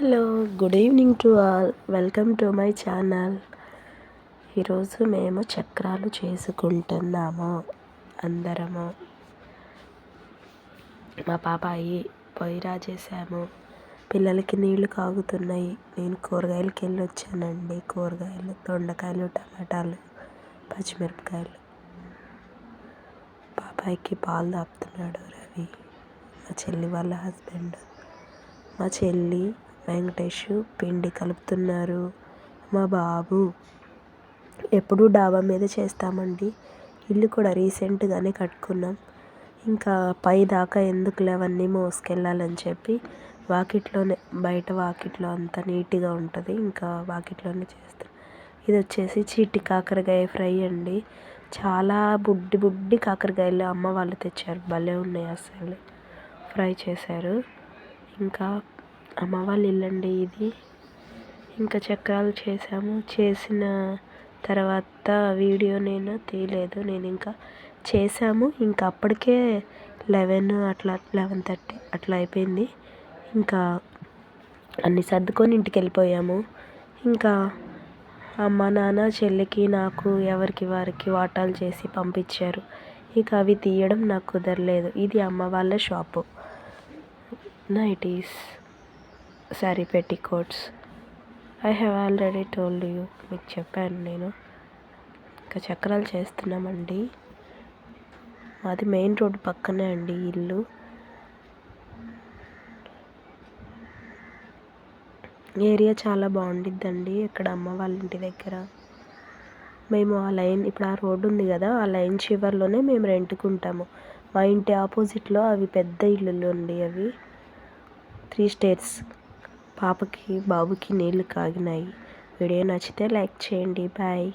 Hello good evening to all. Welcome to my channel. ఈరోజు మేము చక్రాలు చేసుకుంటున్నాము అందరము. మా పాపాయి పొయ్యి చేశాము. పిల్లలకి నీళ్ళు కాగుతున్నాయి. నేను కూరగాయలకి వెళ్ళి వచ్చానండి కూరగాయలు దొండకాయలు టమాటాలు పచ్చిమిరపకాయలు. పాపాయికి పాలు తాపుతున్నాడు రవి మా చెల్లి వాళ్ళ హస్బెండ్. మా చెల్లి వెంకటేష్ పిండి కలుపుతున్నారు. మా బాబు ఎప్పుడూ డాబా మీద చేస్తామండి. ఇల్లు కూడా రీసెంట్గానే కట్టుకున్నాం. ఇంకా పై దాకా ఎందుకులే అవన్నీ మోసుకెళ్ళాలని చెప్పి వాకిట్లోనే బయట వాకిట్లో అంతా నీట్గా ఉంటుంది. ఇంకా వాకిట్లోనే చేస్తాం. ఇది వచ్చేసి చీటి కాకరకాయ ఫ్రై అండి. చాలా బుడ్డి బుడ్డి కాకరకాయలు అమ్మ వాళ్ళు తెచ్చారు. భలే ఉన్నాయి అసలు. ఫ్రై చేశారు. ఇంకా అమ్మ వాళ్ళ ఇల్లండి ఇది. ఇంకా చక్రాలు చేసాము చేసిన తర్వాత వీడియో నేను తీయలేదు. నేను ఇంకా చేసాము ఇంకా అప్పటికే లెవెన్ అట్లా లెవెన్ థర్టీ అట్లా అయిపోయింది. ఇంకా అన్ని సర్దుకొని ఇంటికి వెళ్ళిపోయాము ఇంకా అమ్మ నాన్న చెల్లికి నాకు ఎవరికి వారికి వాటాలు చేసి పంపించారు. ఇక అవి తీయడం నాకు కుదరలేదు. ఇది అమ్మ వాళ్ళ shop. Nighties. Saree petticoats I have already told you మీకు చెప్పాను నేను. ఇంకా చక్రాలు చేస్తున్నామండి. మాది మెయిన్ రోడ్ పక్కనే అండి ఇల్లు. ఏరియా చాలా బాగుండిద్దండి ఇక్కడ అమ్మ వాళ్ళ ఇంటి దగ్గర. మేము ఆ లైన్ ఇప్పుడు ఆ రోడ్డు ఉంది కదా ఆ లైన్ చివరిలోనే మేము రెంట్కుంటాము. మా ఇంటి ఆపోజిట్లో అవి పెద్ద ఇల్లులు అండి అవి. త్రీ స్టేర్స్ పాపకి బాబుకి నీళ్ళు కాగినాయి. వీడియో నచ్చితే లైక్ చేయండి. బాయ్.